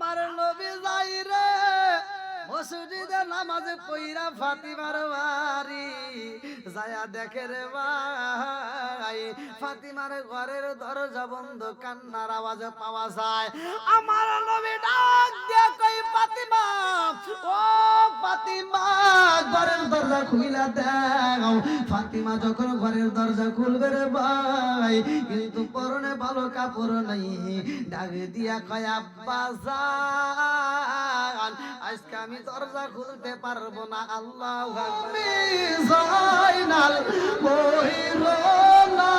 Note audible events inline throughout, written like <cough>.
আমার নবী যাই রে মসজিদে নামাজে পইরা ফাতিমার বাড়ি। যায়া দেখে রে ভাই, ফাতিমার ঘরের দরজা বন্ধ, কান্নার আওয়াজে পাওয়া যায়। আমার নবী ডাক দিয়ে কই ফাতিমা, ও ফাতিমা, ঘরের দরজা খুইলা দাও। ফাতিমা যখন ঘরের দরজা খুলবে রে ভাই, কিন্তু পরনে ভালো কাপড় নাই। ডাক দিয়া কয়, আব্বা জান আজকে আমি দরজা খুলতে পারব না আল্লাহ আমি জাইনাল বহির না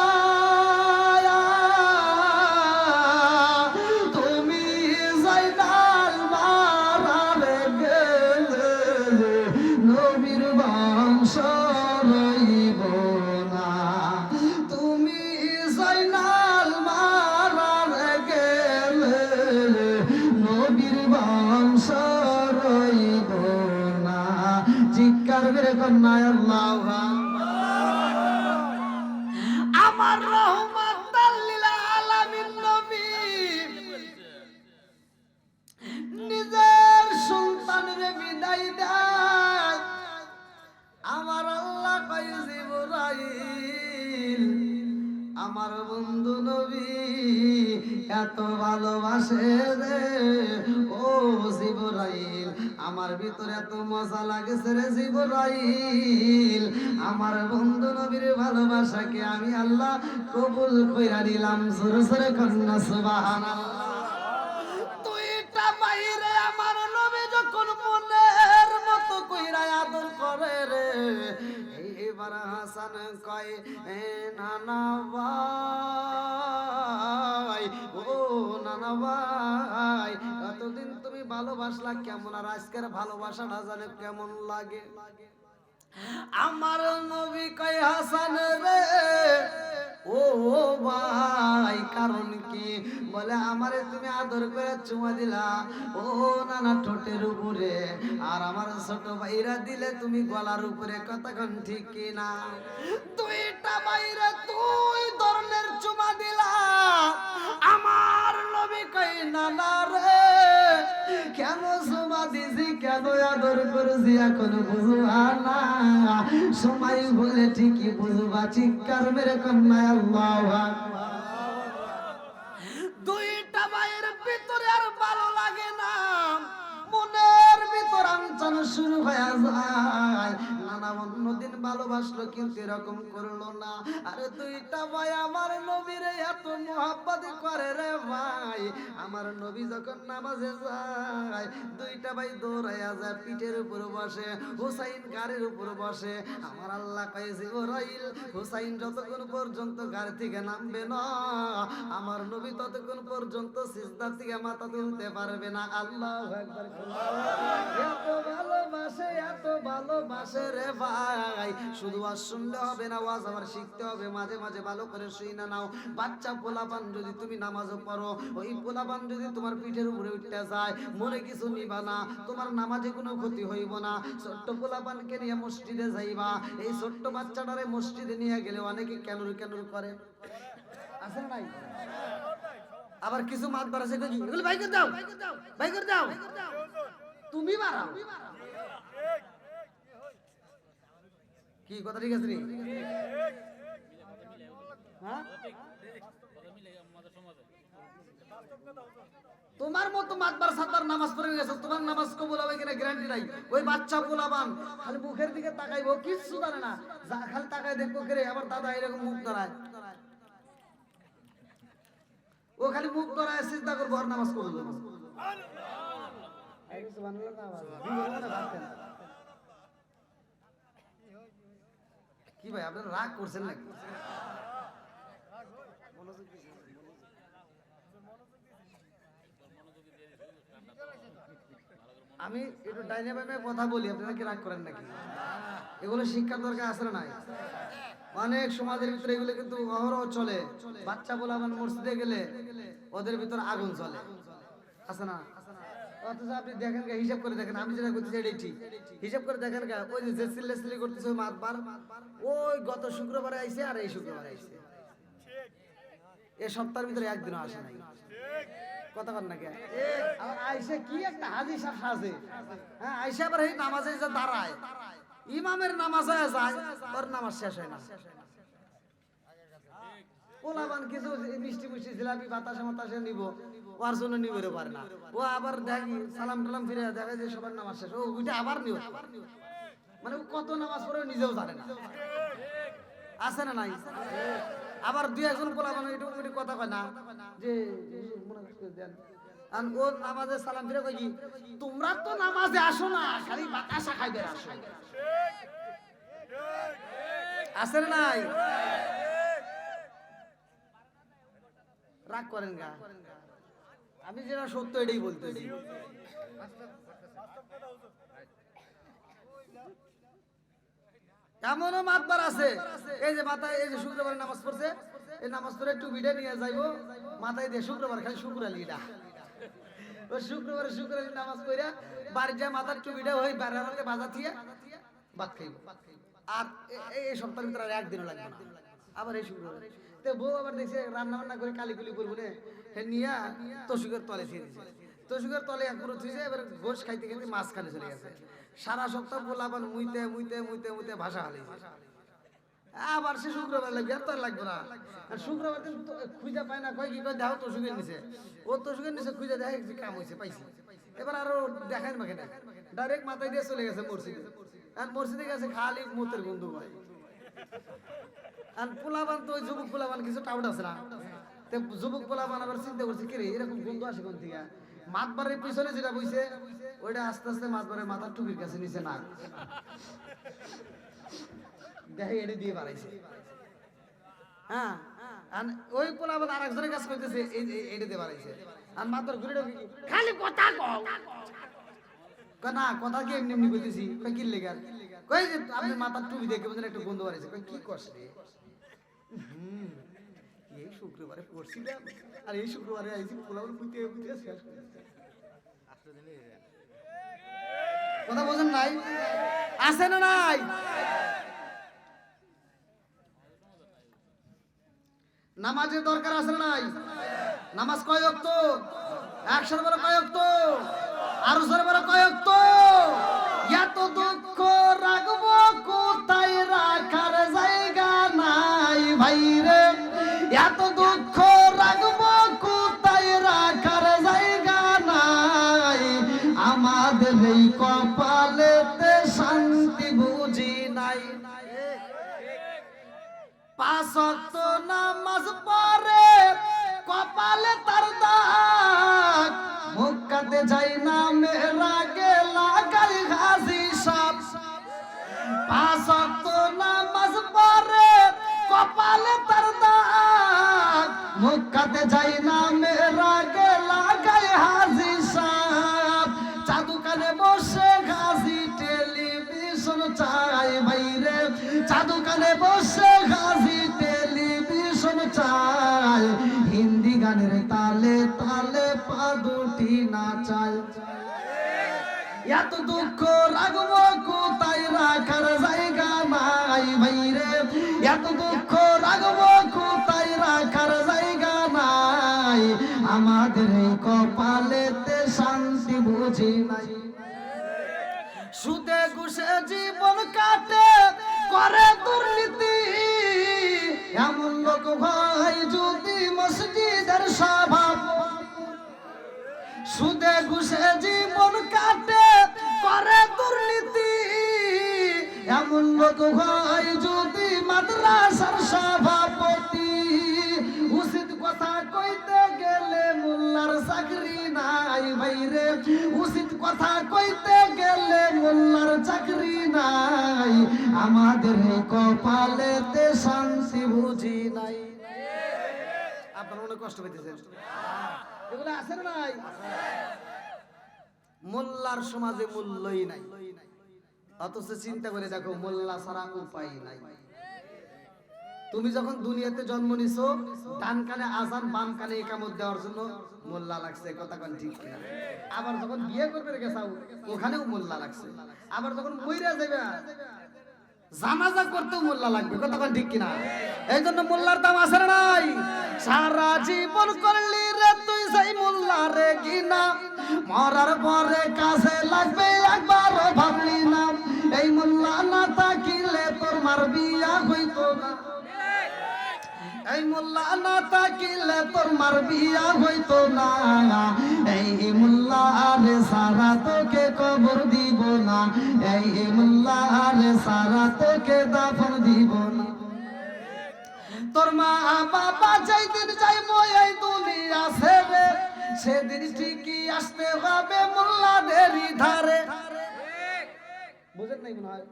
করে কন্যায় আল্লাহ আমার রহমত আলামিন নবী। নিজের সন্তানের বিদায় দেয়। আমার আল্লাহ কয় জিবরাইল, আমার বন্ধু নবী, এত ভালোবাসে রে। আমার ভিতরে এত মজা লাগেছে রে জিবরাইল। আমার বন্ধু নবীর ভালোবাসাকে আমি আল্লাহ কবুল কইরা নিলাম, জোরে জোরে কন্যা, সুবহানাল্লাহ। তুইটা বাইরে আমার নবী যখন মনের মতো কইরা আদর করে রে এবার হাসান কয়, এ নানা ভাই, ও নানা ভাই এতদিন তুমি ভালোবাসলা কেমন? আর আজকের ভালোবাসাটা জানে কেমন লাগে? আমার নবী কয়, হাসান রে, ও ভাই, কারণ কি? বলে, আমারে তুমি আদর করে চুমা দিলা। ও নানা ঠোঁটের উপরে। আর আমার ছোট ভাইরা দিলে তুমি গলার উপরে। কতক্ষণ ঠিক কি না? দুইটা বাইরে তুই ধরনের চুমা দিলা। আমার নবী কই নানা রে সময় বলে ঠিকই বুঝবা, চিৎকার মেরে কন্যা আল্লাহ দুইটা মায়ের ভিতরে আর ভালো লাগে না। মনের ভিতর আঞ্চন শুরু হয়ে যায়। অন্যদিন ভালোবাসলো, কিন্তু এরকম করল না। আরে ভাই, আমার নবীর এত করে রে ভাই। আমার নবী যখন নামাজে যায়, দুইটা ভাই দৌড়াইয়া যায়, পিঠের উপর বসে, হুসাইন গাড়ির উপর বসে। আমার আল্লাহ কয়েছে ওরাইল হুসাইন যতক্ষণ পর্যন্ত গাড়ি থেকে নামবে না, আমার নবী ততক্ষণ পর্যন্ত সিজদার থেকে মাথা তুলতে পারবে না। আল্লাহ একবার এত ভালোবাসে এত ভালোবাসে রে ভাই। শুধু আজ শুনলে হবে না, ওয়াজ আমার শিখতে হবে। মাঝে মাঝে ভালো করে শুই না নাও। বাচ্চা পোলাপান যদি তুমি নামাজও পড়ো, ওই পোলাপান যদি তোমার পিঠের উপরে উঠতে যায়, মনে কিছু নিবা না। তোমার নামাজে কোনো ক্ষতি হইব না। ছোট্ট পোলাপানকে নিয়ে মসজিদে যাইবা। এই ছোট্ট বাচ্চাটারে মসজিদে নিয়ে গেলে অনেকে কেনুর কেনুর করে। আছে নাই? আবার কিছু মাত বাড়াছে তুমি মারাও। কি কথা ঠিক আছে রে হ্যাঁ? তোমার মতো মাতবার সাতার নামাজ পড়ে গেছে তোমার নামাজ কবুল হবে কিনা গ্যারান্টি নাই। ওই বাচ্চা পোলাবান খালি মুখের দিকে তাকাইবো কিচ্ছু জানে না। যা খালি তাকাই দেখব কে রে আবার দাদা এরকম মুখ ধরায়। ও খালি মুখ ধরায় চিন্তা করব আর নামাজ কবুল হবে এই কিছু বানালো না আবার। বিয়ে করে ভাবতেন। কি ভাই রাগ করছেন নাকি? আমি একটু ডাইনে বাইনে কথা বলি, আপনারা কি রাগ করেন নাকি? এগুলো শিক্ষার দরকার আছে না নাই? অনেক সমাজের ভিতরে এগুলো কিন্তু অহরহ চলে। বাচ্চা বলে আমার মসজিদে গেলে ওদের ভিতর আগুন চলে আছে না? অথচ আপনি দেখেন গা, হিসাব করে দেখেন আমি যেটা করতেছি এটাই ঠিক। হিসাব করে দেখেন গা, ওই যে করতেছে মাতবার ওই গত শুক্রবারে আর এই শুক্রবারে এ সপ্তাহের ভিতরে একদিনও আসে নাই। কথা নাকি আবার আইসে কি একটা হাজি সাজে। হ্যাঁ আইসে আবার নামাজে যে দাঁড়ায়। ইমামের নামাজে যায় ওর নামাজ শেষ হয় না। পোলাবান কিছু মিষ্টি মিষ্টি জিলাপি বাতাসে মাতাসে নিব ওর জন্য নিবে পারে না ও আবার দেখি, সালাম টালাম ফিরে দেখে যে সবার নামাজ শেষ। ও ওইটা আবার মানে কত নামাজ পড়ে নিজেও জানে না। আছে না নাই? আবার দুই একজন পোলাবান কথা কয় না, যে আর ও নামাজে সালাম ফিরে কই তোমরা তো নামাজে আসো না, খালি বাতাসা খাইবে আসো। আছে না নাই? রাগ করেন গা। আমি যেটা সত্য এটাই বলতেছি। এমনও মাতবার আছে। এই যে মাথায় এই যে শুক্রবার নামাজ পড়ছে এই নামাজ পড়ে একটু ভিডিও নিয়ে যাইবো। মাথায় দিয়ে শুক্রবার খালি শুক্র আলীরা ও শুক্রবারে শুক্র আলী নামাজ পড়ে বাড়ি যা মাথার টুপিটা ওই বেড়াতে বাজা থিয়ে ভাত খাইব। আর এই সপ্তাহের ভিতরে আর একদিনও লাগবে না। আবার এই শুক্রবার। বউ আবার দেখছে রান্না বান্না করে কালিকুলি করব নিয়া তসুকের তলে দিছে। তসুকের তলে এক থুইছে, এবার গোশ খাইতে খাইতে মাছ খানে চলে গেছে। সারা সপ্তাহ পোলাপান মুইতে মুইতে মুইতে মুইতে ভাষা হালিছে আবার সে শুক্রবার লাগবে, আর তো লাগবে না। আর শুক্রবার দিন খুঁজে পায় না, কয় কি, কয় দেখো তসুকের নিচে। ও তসুকের নিচে খুঁজে দেখে যে কাম হয়েছে পাইছে। এবার আরও মাকে না ডাইরেক্ট মাথায় দিয়ে চলে গেছে মসজিদে। আর মসজিদে গেছে খালি মুতের গন্ধ পায় আর পোলাবান তো ওই যুবক পোলাবান কিছু টাউট আছে না? যুবক পোলাবান আবার চিন্তা করছে কি রে এরকম গন্ধ আসে কোন থেকে? মাতবারের পিছনে যেটা বইছে, ওইটা আস্তে আস্তে মাতবারের মাথার টুপির কাছে নিচে নাক। দেখে এটি দিয়ে বাড়াইছে। হ্যাঁ? আর ওই পোলাবান আর একজনের কাছে কইতেছে, এই, এই- এটি দিয়ে বাড়াইছে। আর মাতবার ঘুরে খালি কথা না, কথা কি এমনি এমনি কইতেছি? কই কি লেগার কই যে আপনি মাথার টুপি দেখে একটু গন্ধ কই কি করছ হুম, এই শুক্রবারে পড়ছিলাম আর এই শুক্রবারে আইছি শেষ কথা বোঝেন নাই? আছে না নাই? নামাজের দরকার আছে না নাই? নামাজ কয় অক্ত? একশোর বেলা কয় অক্ত? আরও সর বেলা কয় অক্ত? যাই না মেরা গে লাগাই হাসি সাপ। পাঁচ ওয়াক্ত নামাজ পড়ে কপালে তার দাগ। মুক্কাতে যাই না মেরা গে লাগাই হাসি সাপ। চাদু কানে বসে ঘাসি টেলিভিশন চাই বাইরে চাদু কানে বসে ঘাসি চাই হিন্দি গানের তালে তালে পা দুটি নাচাই এত দুঃখ রাখব কোথায়? রাখার জায়গা নাই ভাইরে। এত দুঃখ রাখব কোথায়? রাখার জায়গা নাই। আমাদের কপালেতে শান্তি বুঝি নাই। সুদে ঘুষে জীবন কাটে, করে দুর্নীতি। এমন লোক ভাই যদি মসজিদের সভাপতি সুদে ঘুষে জীবন কাটে, করে দুর্নীতি। এমন লোক হয় যদি মাদ্রাসার সভাপতি, উচিত কথা কইতে গেলে মোল্লার চাকরি নাই ভাইরে। উচিত কথা কইতে মোল্লার চাকরি নাই। আমাদের কপালেতে শান্তি বুঝি নাই। সমাজে মূল্যই নাই। অথচ চিন্তা করে দেখো, মোল্লা ছাড়া উপায় নাই। তুমি যখন দুনিয়াতে জন্ম নিছো, ডান কানে আজান, বাম কানে একামত দেওয়ার জন্য মোল্লা লাগছে কথা কোন ঠিক কিনা? আবার যখন বিয়ে করবে গেছাও ওখানেও মোল্লা লাগছে। আবার যখন মইরা যাবে জানাজা করতেও মোল্লা লাগবে কথা কোন ঠিক কিনা? এই জন্য মোল্লার দাম আছে নাই? সারা জীবন করলি রে তুই সেই মোল্লা মোল্লারে গিনা মরার পরে কাছে লাগবে, একবার ভাবলি না, এই মোল্লা না তাকিলে তোর মার বিয়া হইতো না। এই মোল্লা না তাকিলে তোর মার বিয়া হইতো না। এই মোল্লা রে সারা তোকে কবর দিব না। এই মোল্লা রে সারা তোকে দাফন দিব না। তোর মা বাবা যেই দিন যাইবো এই দুনিয়া ছেড়ে, সেদিন ঠিকই আসতে হবে মোল্লাদেরই ধারে বুঝেন নাই মনে হয়?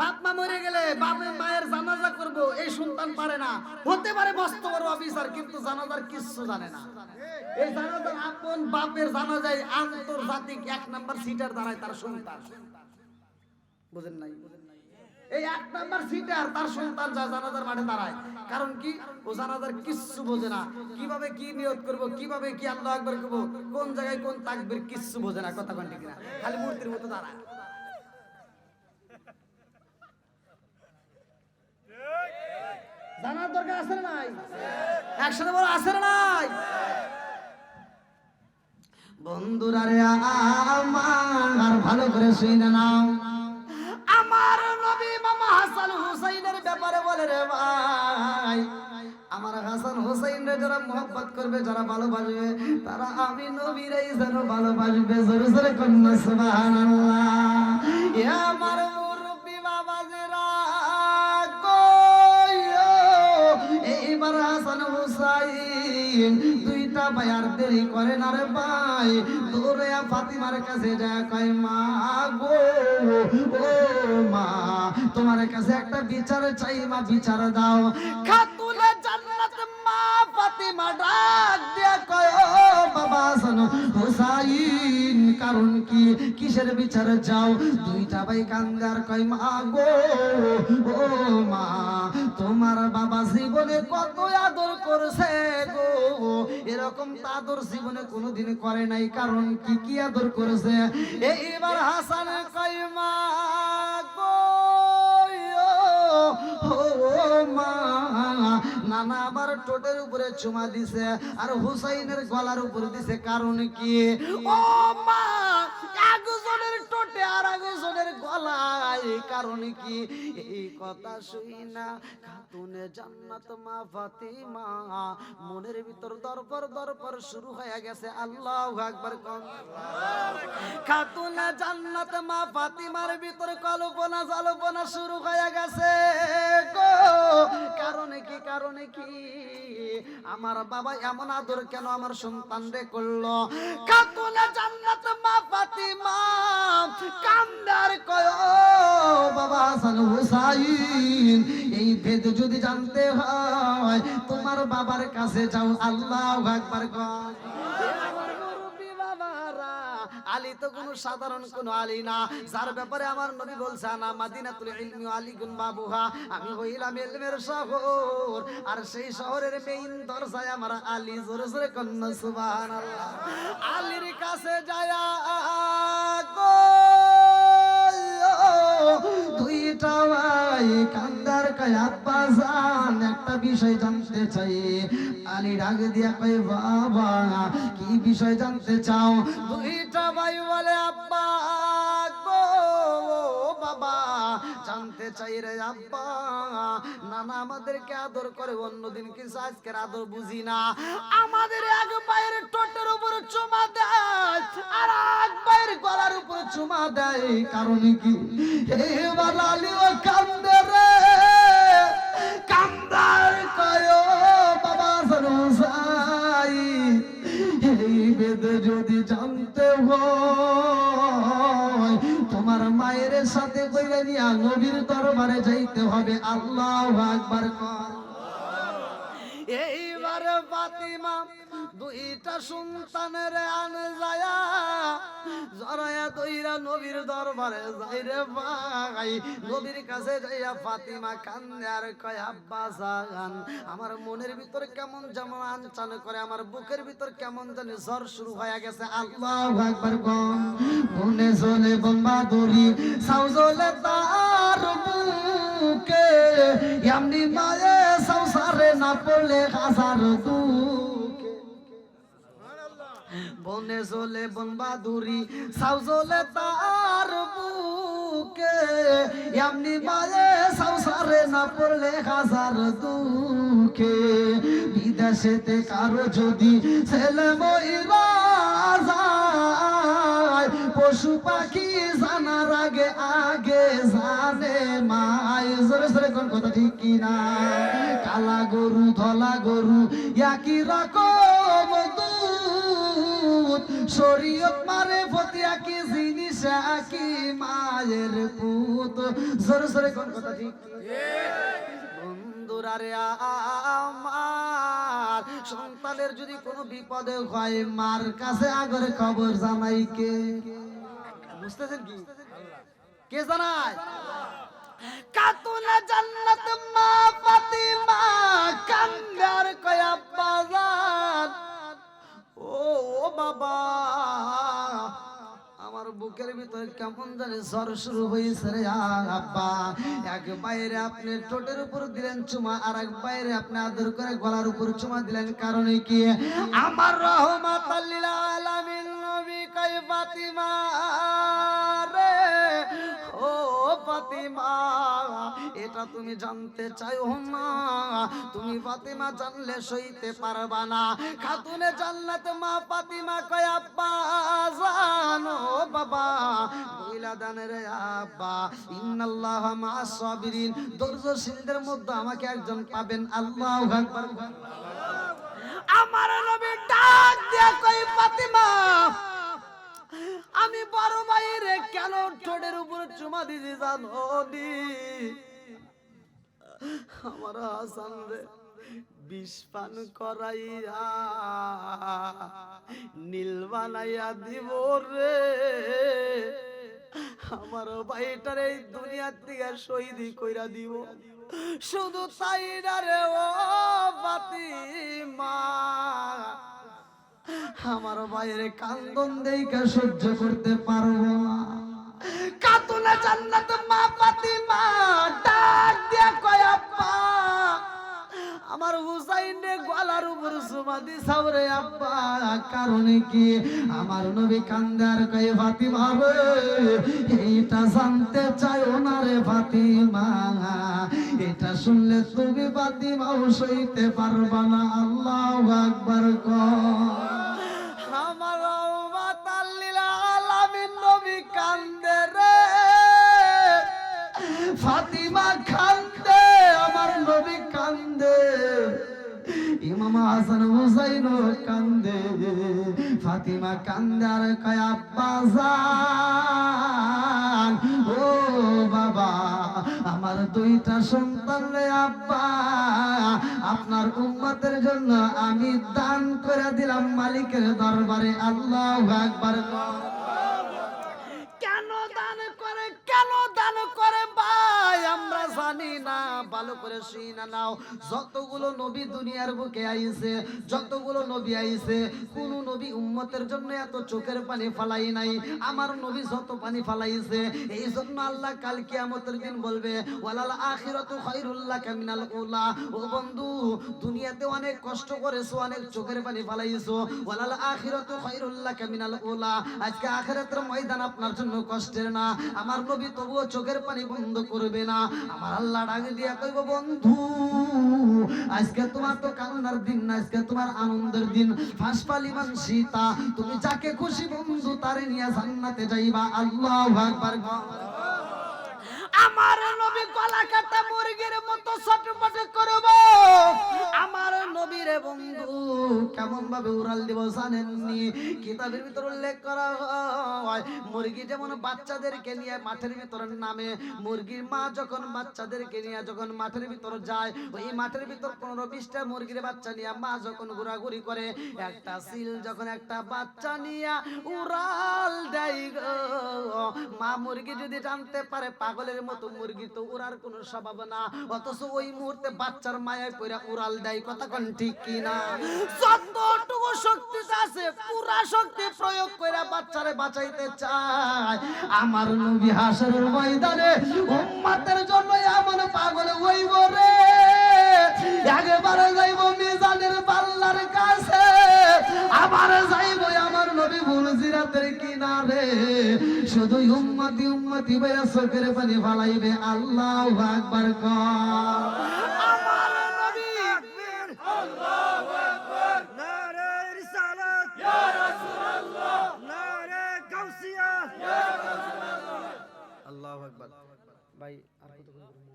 বাপ মা মরে গেলে বাপের মায়ের জানাজা করব, এই সন্তান পারে না। হতে পারে মস্ত বড় অফিসার, কিন্তু জানাজার কিচ্ছু জানে না। এই জানাজার আপন বাপের জানাজায় আন্তর্জাতিক এক নাম্বার সিটার দাঁড়ায় তার সন্তান। বুঝেন নাই? এই এক নাম্বার সিটার তার সন্তান যা জানাজার মাঠে দাঁড়ায়। কারণ কি? ও জানাজার কিচ্ছু বোঝে না। কীভাবে কি নিয়ত করব, কীভাবে কি আল্লাহ আকবার করব, কোন জায়গায় কোন তাকবীর কিচ্ছু বোঝে না। কথা কোন ঠিক না খালি মূর্তির মতো দাঁড়ায়। জানার দরকার আছে না নাই? একসাথে বলো, আছে নাই? বন্ধুরা রে, আমার ভালো করে শুনে নাও। আমার নবী মামা হাসান হুসাইনের ব্যাপারে বলে রে ভাই, আমার হাসান হুসাইন রে যারা মোহব্বত করবে, যারা ভালোবাসবে, তারা আমি নবীর এই যেন ভালোবাসবে। জোরে জোরে কন্যা, সুবহানাল্লাহ। আমার দুইটা ভাই আর দেরি করে না রে ভাই। ফাতিমার কাছে কয়, মা গো, ও মা, তোমার কাছে একটা বিচার চাই, মা, বিচার দাও। খাতুলে জান্নাত মা ফাতিমা ডাক দিয়া কয়, ও বাবা সন হুসাইন কারণ কি? কিসের বিচার চাও? দুইটা ভাই কান্দার কয়, মা গো, ও মা, তোমার বাবা জীবনে কত আদর করছে গো। এরকম তো আদর জীবনে কোনোদিন করে নাই, কারণ কি কি আদর করেছে? এইবার হাসান কয়, মা গো নানা আবার উপরে চুমা দিছে আর হুসাইনের গলার উপরে দিছে, কারণ কি? ও মা একজনের আর একজনের গলায়, কারণ কি? এই কথা না, খাতুনে জান্নাত মা ফাতিমা, মনের ভিতর দরপর দরপর শুরু হয়ে গেছে, আল্লাহু আকবার কম। খাতুনে জান্নাত মা ফাতিমার ভিতর কল্পনা জল্পনা শুরু হয়ে গেছে। কারণে কি কারণে কি? আমার বাবা এমন আদর কেন আমার সন্তান রে করল? খাতুনে জান্নাত মা ফাতিমা কান্দার কয় বাবা হাসান হুসাইন। এই ভেদ যদি জানতে হয় তোমার বাবার কাছে যাও আল্লাহ আকবার বাবারা, আলী তো কোনো সাধারণ কোনো আলী না। যার ব্যাপারে আমার নবী বলছে, আনা মাদিনাতুল ইলমি আলী গুন বাবুহা। আমি হইলাম ইলমের শহর। আর সেই শহরের মেইন দরজায় আমার আলী। জোরে জোরে কন্যা, সুবহানাল্লাহ। আলীর কাছে যায়া গো দুইটা ভাই কান্দার কয়, আব্বা জান, একটা বিষয় জানতে চাই। আলী ডাক দিয়া কয়, বাবা, কি বিষয় জানতে চাও? দুইটা ভাই বলে, আব্বা বাবা, জানতে চাই রে আব্বা। নানা আমাদেরকে আদর করে, অন্যদিন কিছু আজকের আদর বুঝি না। আমাদের এক পায়ের টোটের উপরে চুমা দেয় আর এক পায়ের গলার উপরে চুমা দেয়। কারণ কি? এবার আলী ও কান্দে রে, কান্দার কয় বেদ যদি জানতে হয়, তোমার মায়ের সাথে কইলে নিয়া নবীর দরবারে যাইতে হবে। আল্লাহ আকবার এইবার ফাতিমা, দুইটা সন্তানের আন যায়া জরায়া দইরা নবীর দরবারে যাই রে ভাই। নবীর কাছে যাইয়া ফাতিমা কান্দে আর কয়, আব্বা জান, আমার মনের ভিতর কেমন যেমন আনচান করে, আমার বুকের ভিতর কেমন জানি জ্বর শুরু হয়ে গেছে। আল্লাহ আকবার গম মনে জলে বোম্বা দড়ি সাউ জলে তার বুকে, এমনি সংসারে না পড়লে হাজার দুঃখে। বনে চলে বন বাদুরি, সাউ তার বুকে। এমনি বাজে সংসারে না পড়লে হাজার দুঃখে। বিদেশেতে কারও যদি ছেলে মহিলা পশু পাখি জানার আগে আগে জানে মাই জোরে জোরে কোন কথা ঠিক কিনা কালা গরু, ধলা গরু, একই রকম শরীয়ত মারে প্রতি একই জিনিস, একই মায়ের পুত। জোরে জোরে কোন কথা ঠিক বন্ধুরা রে আমার, সন্তানের যদি কোনো বিপদে হয়, মার কাছে আগের খবর জানাই কে? বুঝতেছেন কি? কে জানায়? কাতুনা জান্নাত মা ফাতিমা কাঙ্গার কয়া বাজার। ও বাবা আমার বুকের ভিতরে কেমন জানি জ্বর শুরু হয়েছে রে আব্বা। এক বাইরে আপনি ঠোঁটের উপর দিলেন চুমা আর এক বাইরে আপনি আদর করে গলার উপর চুমা দিলেন। কারণে কি? আমার রহমাত আলামিন কই ফাতিমা রে? ও ফাতিমা, এটা তুমি জানতে চাইও না। তুমি ফাতিমা জানলে সইতে পারবা না। খাতুনে জান্নাত মা ফাতিমা কয়, আব্বা, জানো বাবা বইলা দানের আব্বা, ইন্নাল্লাহ মা সাবিরিন। ধৈর্যশীলদের মধ্যে আমাকে একজন পাবেন, আল্লাহু আকবার। আমার নবী ডাক দিয়া কই ফাতিমা আমি বড় বাইরে কেন ঠোঁটের উপর চুমা দিদি জানো আমার হাসান রে, বিষ করাইয়া নীল বানাইয়া দিব রে। আমার ভাইটার এই দুনিয়ার থেকে শহীদি কইরা দিব। শুধু তাই না রে ও মা আমার বাইরে কান্দন দেইকা সহ্য করতে পারব না। কাতুনা জান্নাত মা ফাতিমা ডাক দিয়া কয়, আব্বা! আমার হুসাইনে গলার উপর সুমা দি সাবরে আব্বা। কারণে কি? আমার নবী কান্দার কয়ে, ফাতিমা রে, এইটা জানতে চাইও না রে ফাতিমা। এটা শুনলে তুমি ফাতিমাও সইতে পারবা না। আল্লাহ আকবার কর কান্দে। ফাতিমা ও বাবা, আমার দুইটা সন্তান রে আব্বা, আপনার উম্মতের জন্য আমি দান করে দিলাম মালিকের দরবারে, আল্লাহ আকবার। জানি না, ভালো করে শুই না, নাও। যতগুলো নবী দুনিয়ার বুকে আইছে, যতগুলো নবী আইছে, কোন নবী উম্মতের জন্য এত চোখের পানি ফালাই নাই। আমার নবী যত পানি ফালাইছে, এই জন্য আল্লাহ কাল কিয়ামতের দিন বলবে, ওয়ালাল আখিরাতু খায়রুল্লাহ কামিনাল উলা। ও বন্ধু, দুনিয়াতে অনেক কষ্ট করেছ, অনেক চোখের পানি ফালাইছো। ওয়ালাল আখিরাতু খায়রুল্লাহ কামিনাল উলা। আজকে আখিরাতের ময়দান আপনার জন্য কষ্টের না। আমার নবী তবুও চোখের পানি বন্ধ করবে না। আমার আল্লাহ ডাক দিয়া কইব, বন্ধু, আজকে তোমার তো কান্নার দিন না আজকে তোমার আনন্দের দিন। ফাঁস পালিমান সীতা, তুমি যাকে খুশি বন্ধু, তারে নিয়ে জান্নাতে যাইবা। আল্লাহু আকবার আমার নবী গলা কাটা মুরগির মতো ছটপট করব। আমার নবীরে বন্ধু কেমন ভাবে উড়াল দিব জানেননি? কিতাবের ভিতর উল্লেখ করা হয়, মুরগি যেমন বাচ্চাদেরকে নিয়ে মাঠের ভিতর নামে, মুরগির মা যখন বাচ্চাদেরকে নিয়ে যখন মাঠের ভিতর যায়, ওই মাঠের ভিতর পনেরো বিশটা মুরগির বাচ্চা নিয়ে মা যখন ঘোরাঘুরি করে, একটা সিল যখন একটা বাচ্চা নিয়ে উড়াল দেয় গো। মা মুরগি যদি জানতে পারে পাগলের মতো মুরগি তো উড়ার কোনো স্বভাব না। অথচ ওই মুহূর্তে বাচ্চার মায়ায় পড়া উড়াল দেয়, কথা কোন ঠিক কি না যতটুকু শক্তি আছে, পুরা শক্তি প্রয়োগ করে বাচ্চারে বাঁচাইতে চায়। আমার নবী হাসরের ময়দানে উম্মতের জন্য এমন পাগল হইব রে। একবারে যাইব মিজানের পাল্লার কাছে। আবার নবী ফুলসিরাতের কিনারে শুধু উম্মতি উম্মতি ভাইয়া চোখের পানি ফালাইবে। আল্লাহু আকবার কর। আমার নবী নারে রিসালাত। ইয়া রাসূলুল্লাহ। নারে গাউসিয়া। আল্লাহু আকবার। ভাই আর কতক্ষণ করব?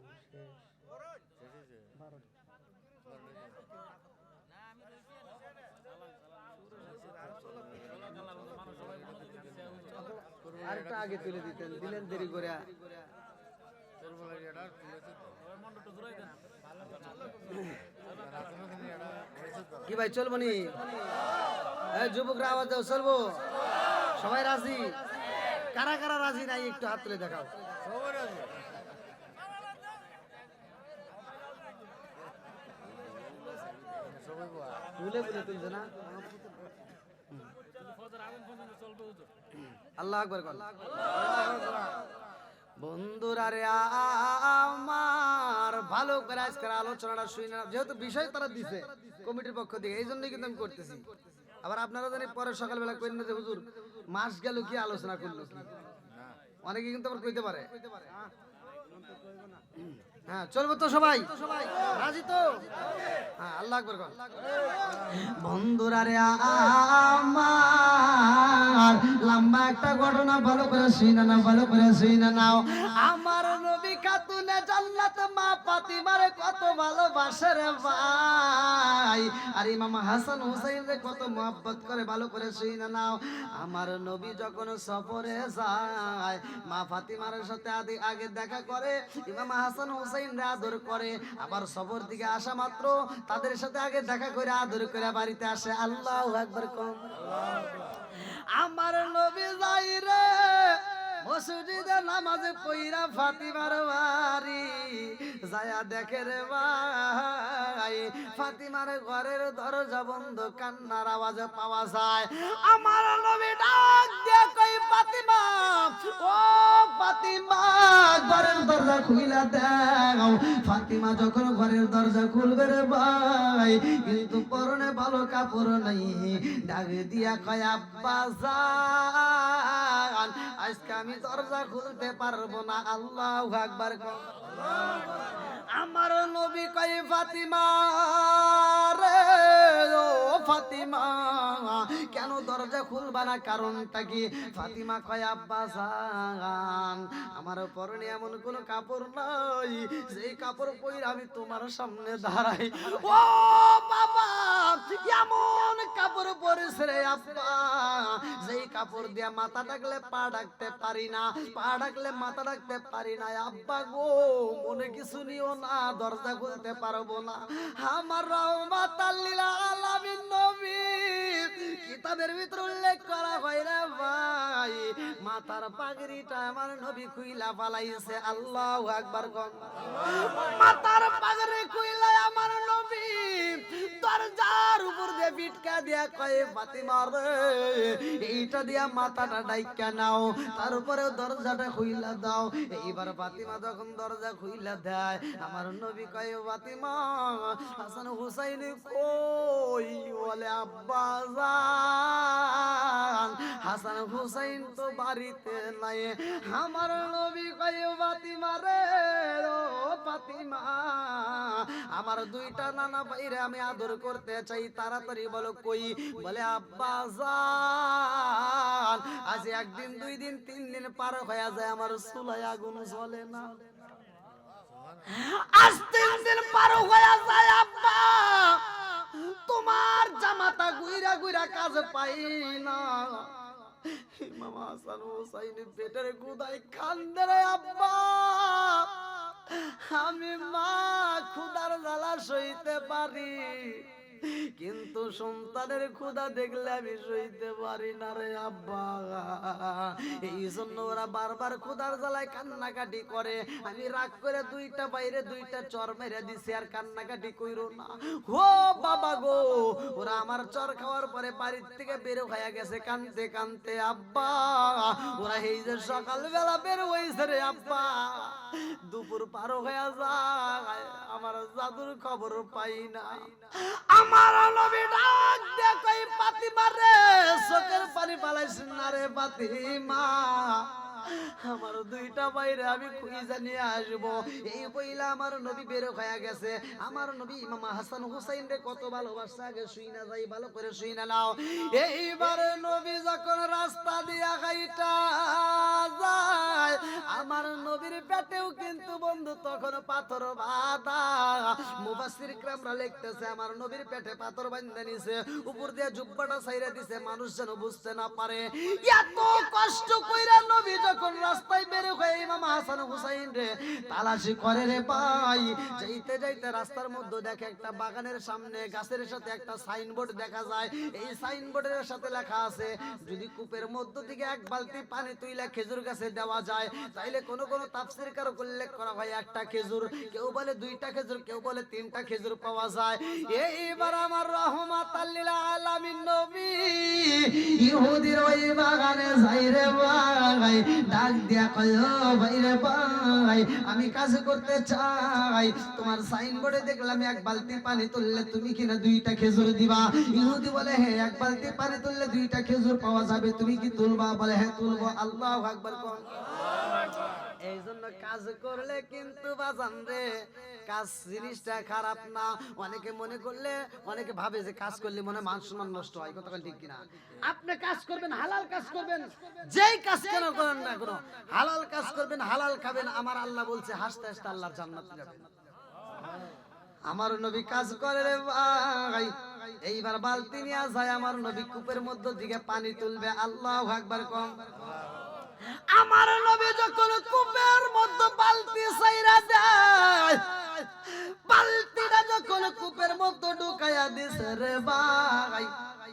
আরেকটা আগে তুলে দিতেন, দিলেন দেরি করে। কি ভাই, চলবো নি? যুবকরা আওয়াজ দাও, চলবো। সবাই রাজি? কারা কারা রাজি নাই, একটু হাত তুলে দেখাও। ভুলে তুলছে না? আল্লাহ আকবর বন্ধুরা আমার ভালো করে আজকের আলোচনাটা শুই না যেহেতু বিষয় তারা দিছে কমিটির পক্ষ থেকে, এই জন্যই কিন্তু আমি করতেছি। আবার আপনারা জানি পরে সকালবেলা করেন না যে, হুজুর, মাস গেল কি আলোচনা করল অনেকে কিন্তু আবার কইতে পারে। হ্যাঁ চলবো তো সবাই? রাজি তো? হ্যাঁ আল্লাহ আকবর বন্ধুরা রে আমার, লম্বা একটা ঘটনা ভালো করে শুনে না ভালো করে শুনে নাও। আমার ফাতিমারে কত ভালোবাসে রে ভাই। আর ইমাম হাসান হুসাইন রে কত মহব্বত করে ভালো করে শুনে নাও। আমার নবী যখন সফরে যায় মা ফাতিমার সাথে আদি আগে দেখা করে ইমাম হাসান হুসাইন রে আদর করে। আবার সফর দিকে আসা মাত্র তাদের সাথে আগে দেখা করে আদর করে বাড়িতে আসে। আল্লাহ একবার কম। আমার নবী যাই রে মসজিদে নামাজে পইরা ফাতিমার বাড়ি যায়া দেখে রে ভাই, ফাতিমার ঘরের দরজা বন্ধ, কান্নার আওয়াজ পাওয়া যায়। আমার নবী ডাক দিয়ে কই দরজা খুইলা দাও। ফাতিমা যখন ঘরের দরজা খুলবে রে ভাই, কিন্তু পরনে ভালো কাপড় নাই। ডাক দিয়া কয়, আব্বা আজকে আমি দরজা খুলতে পারব না। আল্লাহ আকবার আমার নবী কয়, ফাতিমা রে, ও ফাতিমা, কেন দরজা খুলবা না? কারণটা কি? ফাতিমা কয়, আব্বা জান, আমার পরনে এমন কোন কাপড় নাই সেই কাপড় পরে আমি তোমার সামনে দাঁড়াই। <laughs> ও বাবা এমন কাপড় পরিস রে আব্বা। যেই কাপড় দিয়া মাথা ডাকলে পা ডাকতে পারি না পা ডাকলে মাথা ডাকতে পারি না। আব্বা গো মনে কিছু নিও না দরজা খুলতে পারব না। আমার রহমাতাল্লিল আলামিন নবী। কিতাবের ভিতর উল্লেখ করা হয় মাথার পাগড়িটা আমার নবী কুইলা পালাইছে আল্লাহ আকবার মাথার পাগড়ি কুইলা আমার নবী। দরজার উপর দিয়ে বিটকা দিয়া কয়ে, ফাতিমা রে, এইটা দিয়া মাথাটা ডাইকা নাও তার উপরে দরজাটা খুইলা দাও। এইবার ফাতিমা যখন দরজা খুইলা দেয়, আমার নবী কয়ে, ফাতিমা, হাসান হুসাইন কই বলে, আব্বা হাসান হুসাইন তো বাড়িতে নাই। আমার নবী কয়ে, ফাতিমা রে, ও ফাতিমা, আমার দুইটা নানা বাইরে আমি আদর করতে চাই, তাড়াতাড়ি বলো কই? বলে, আব্বা, জান, আজ একদিন, দুই দিন, তিন দিন পার হয়ে যায়, আমার চুলায় আগুন জ্বলে না। আজ তিন দিন পার হয়ে যায়, আব্বা, তোমার জামাতা গুইরা গুইরা কাজ পাই না। মামা হাসান হুসাইন, পেটের গুদাই খান্দে রে, আব্বা। আমি মা খুদার জ্বালা সইতে পারি। কিন্তু সন্তানের ক্ষুধা দেখলে আমি সইতে পারি না রে আব্বা। এই জন্য ওরা বারবার ক্ষুধার জ্বালায় কান্নাকাটি করে। আমি রাগ করে দুইটা বাইরে দুইটা চর মেরে দিছি, আর কান্নাকাটি কইরো না। হো বাবা গো, ওরা আমার চর খাওয়ার পরে বাড়ির থেকে বের হয়ে গেছে কানতে কানতে। আব্বা, ওরা এই যে সকালবেলা বের হয়েছে রে আব্বা। দুপুর পার হয়ে যায়, আমার জাদুর খবর পাই না। আমার পাতি নবী ডাক দে কই পাতিমা রে, চোখের পানি পালাইছ না রে পাতিমা আমার দুইটা বাইরে আমি খুঁজে নিয়ে আসব। এই বইলা আমার নবী বের হয়ে গেছে। আমার নবী ইমাম হাসান হুসাইন রে কত ভালোবাসা আগে শুই না যাই, ভালো করে শুই না নাও। এইবার নবী যখন রাস্তা দিয়া গাইটা যায়, আমার নবীর পেটেও কিন্তু বন্ধু তখন পাথর বাঁধা। মুবাসির ক্রামরা লিখতেছে, আমার নবীর পেটে পাথর বান্ধা নিছে। উপর দিয়ে জুব্বাটা সাইরা দিছে, মানুষ যেন বুঝতে না পারে। এত কষ্ট কইরা নবী যখন রাস্তায় বের হয়ে ইমাম হাসান হুসাইন রে তালাশি করে রে যাইতে যাইতে রাস্তার মধ্যে দেখে একটা বাগানের সামনে গাছের সাথে একটা সাইনবোর্ড দেখা যায়। এই সাইনবোর্ডের সাথে লেখা আছে, যদি মধ্য থেকে এক বালতি পানি তুইলা খেজুর গাছে দেওয়া যায়, তাইলে কোন কোন তাফসির উল্লেখ করা হয় একটা খেজুর। কেউ বলে দুইটা খেজুর, কেউ বলে তিনটা খেজুর পাওয়া যায়। এইবার আমার রহমাত আল্লিল আলামিন নবী, ইহুদির ওই বাগানে যাই রে ভাই। ডাক দিয়া কয় ভাই আমি কাজ করতে চাই। তোমার সাইনবোর্ডে দেখলাম এক বালতি পানি তুললে তুমি কিনা দুইটা খেজুর দিবা। ইহুদি বলে হ্যাঁ এক বালতি পানি তুললে দুইটা খেজুর পাওয়া যাবে, তুমি কি তুলবা? বলে হ্যাঁ তুলবো। আল্লাহ একবার এই জন্য কাজ করলে কিন্তু বাজান রে। কাজ জিনিসটা খারাপ না। অনেকে মনে করলে, অনেকে ভাবে যে কাজ করলে মনে মান সম্মান নষ্ট হয়। কথা ঠিক কিনা? আপনি কাজ করবেন, হালাল কাজ করবেন। যেই কাজ কেন করেন না কোনো? হালাল কাজ করবেন, হালাল খাবেন। আমার আল্লাহ বলছে, হাসতে হাসতে আল্লাহর জান্নাত যাবেন। আমার নবী কাজ করে রে ভাই। এইবার বালতি নিয়ে যায়, আমার নবী কূপের মধ্য দিকে পানি তুলবে। আল্লাহ একবার কম। আমার নবী যখন কূপের মধ্যে বালতি সাইরা দেয়, বালতিটা যখন কূপের মধ্যে ঢুকাইয়া দিছে রে ভাই,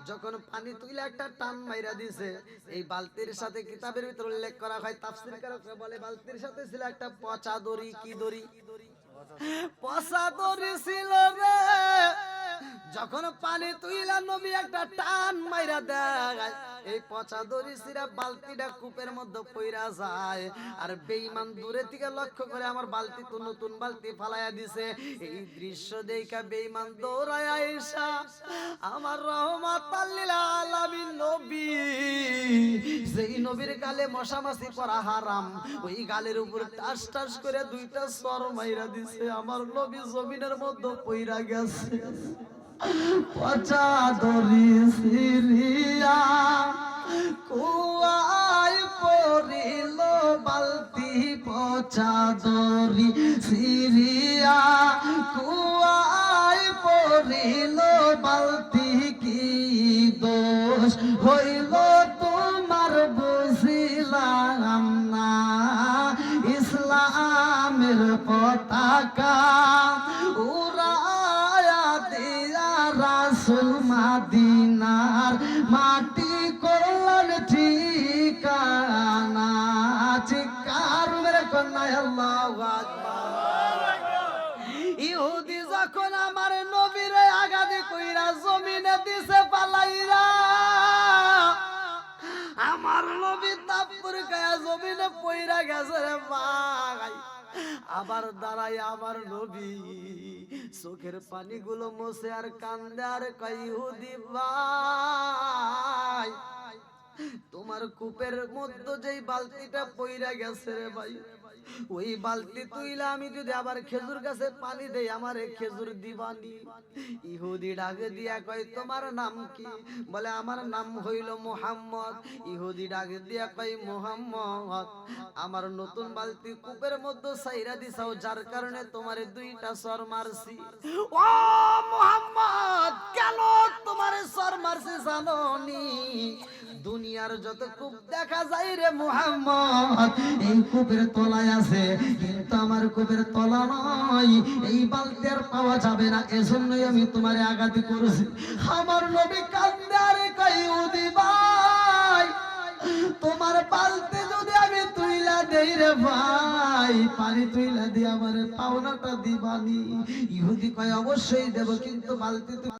যখন পানি তুইলে একটা টান মাইরা দিছে, এই বালতির সাথে কিতাবের ভিতর উল্লেখ করা হয়, তাফসীর কারকরা বলে, বালতির সাথে ছিল একটা পচা দড়ি, কি দড়ি? পচা দড়ি ছিল রে। যখন পানি তুইলা নবী একটা টান মাইরা দেয়, এই পচা দড়ি সিরা বালতিটা কূপের মধ্যে পইরা যায়। আর বেঈমান দূরে থেকে লক্ষ্য করে আমার বালতি তো নতুন বালতি ফালাইয়া দিছে। এই দৃশ্য দেখা বেঈমান দৌড়ায় আইসা, আমার রহমাত আলামিন নবী সেই নবীর গালে মশামাছি করা হারাম, ওই গালের উপর টাস টাস করে দুইটা সর মাইরা দিছে, আমার নবী জমিনের মধ্যে পইরা গেছে। পচা দরি সিরিয়া কুয়াই পড়িল বালতি পচা দরি সিরিয়া কুয়াই পড়িল বালতি কি দোষ হইল তোমার বুঝিলাম না? পতাকা ইহুদি যখন আমার নবীরে আগাদি কইরা জমিনে দিছে পালাইরা, আমার নবী তাপুর গায়া জমিনে পইরা গেছে রে ভাই। আবার দাঁড়াই আমার নবী, চোখের পানিগুলো মোছে আর কান্দে আর কই ভাই তোমার কূপের মধ্যে যেই বালতিটা পইরা গেছে রে ভাই, ওই বালতি তুইলা আমি যদি আবার খেজুর গাছে পানি দেই, আমারে খেজুর দিবানি। ইহুদি ডাকে দিয়া কয়, তোমার নাম কি? বলে, আমার নাম হইল মোহাম্মদ। ইহুদি ডাকে দিয়া কয়, মোহাম্মদ, আমার নতুন বালতি কূপের মধ্যে সাইরা দিছাও, যার কারণে তোমারে দুইটা সর মারছি। ও মোহাম্মদ, কেন তোমারে সর মারছি জানোনি? দুনিয়ার যত কূপ দেখা যায় রে মুহাম্মদ, এই কূপের তলায় আছে, কিন্তু আমার কূপের তলা নয়। এই বালতি আর পাওয়া যাবে না, এজন্যই আমি তোমারে আঘাতি করেছি। আমার নবী কান্দে আরে কই উদি ভাই তোমার বালতি যদি আমি তুইলা দেই রে ভাই, পানি তুইলা দিয়ে আমার পাওনাটা দিবানি। ইহুদি কয়, অবশ্যই দেব, কিন্তু বালতি তুমি